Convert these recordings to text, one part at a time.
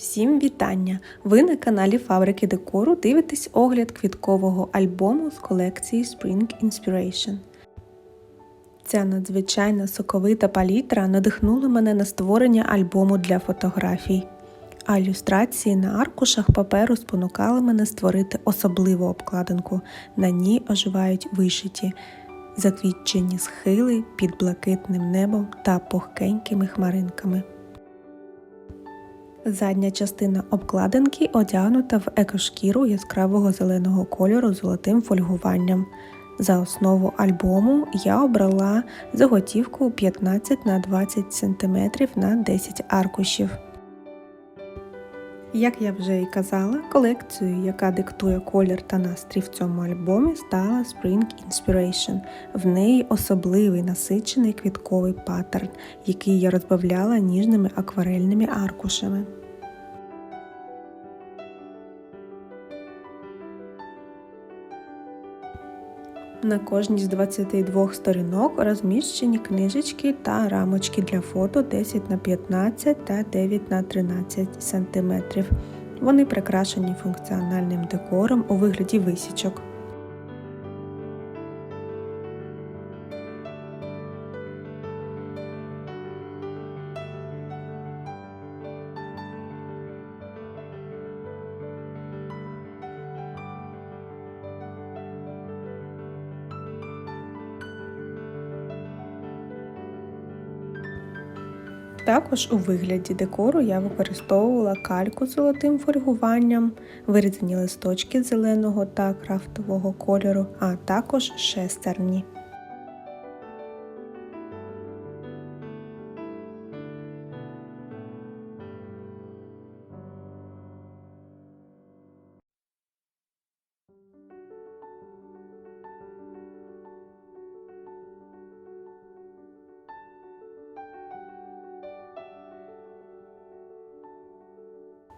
Всім вітання! Ви на каналі Фабрики Декору дивитесь огляд квіткового альбому з колекції Spring Inspiration. Ця надзвичайна соковита палітра надихнула мене на створення альбому для фотографій, а ілюстрації на аркушах паперу спонукали мене створити особливу обкладинку. На ній оживають вишиті, заквітчені схили під блакитним небом та пухкенькими хмаринками. Задня частина обкладинки одягнута в екошкіру яскравого зеленого кольору з золотим фольгуванням. За основу альбому я обрала заготівку 15 на 20 см на 10 аркушів. Як я вже і казала, колекцією, яка диктує колір та настрій в цьому альбомі, стала Spring Inspiration. В неї особливий насичений квітковий паттерн, який я розбавляла ніжними акварельними аркушами. На кожній з 22 сторінок розміщені книжечки та рамочки для фото 10 на 15 та 9 на 13 см. Вони прикрашені функціональним декором у вигляді висічок. Також у вигляді декору я використовувала кальку з золотим фольгуванням, вирізані листочки зеленого та крафтового кольору, а також шестерні.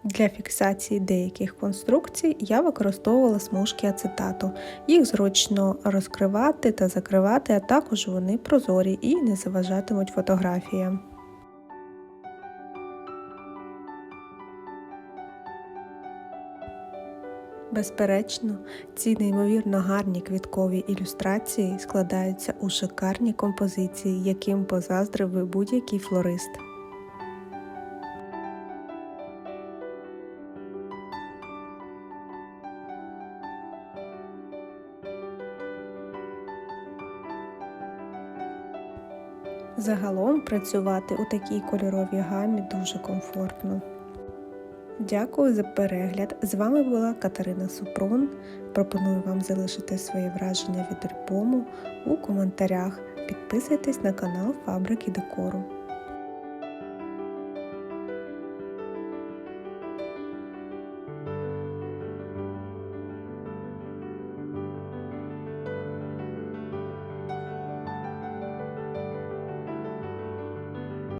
Для фіксації деяких конструкцій я використовувала смужки ацетату. Їх зручно розкривати та закривати, а також вони прозорі і не заважатимуть фотографіям. Безперечно, ці неймовірно гарні квіткові ілюстрації складаються у шикарні композиції, яким позаздрив би будь-який флорист. Загалом працювати у такій кольоровій гамі дуже комфортно. Дякую за перегляд. З вами була Катерина Супрун. Пропоную вам залишити свої враження від альбому у коментарях. Підписуйтесь на канал Фабрики Декору.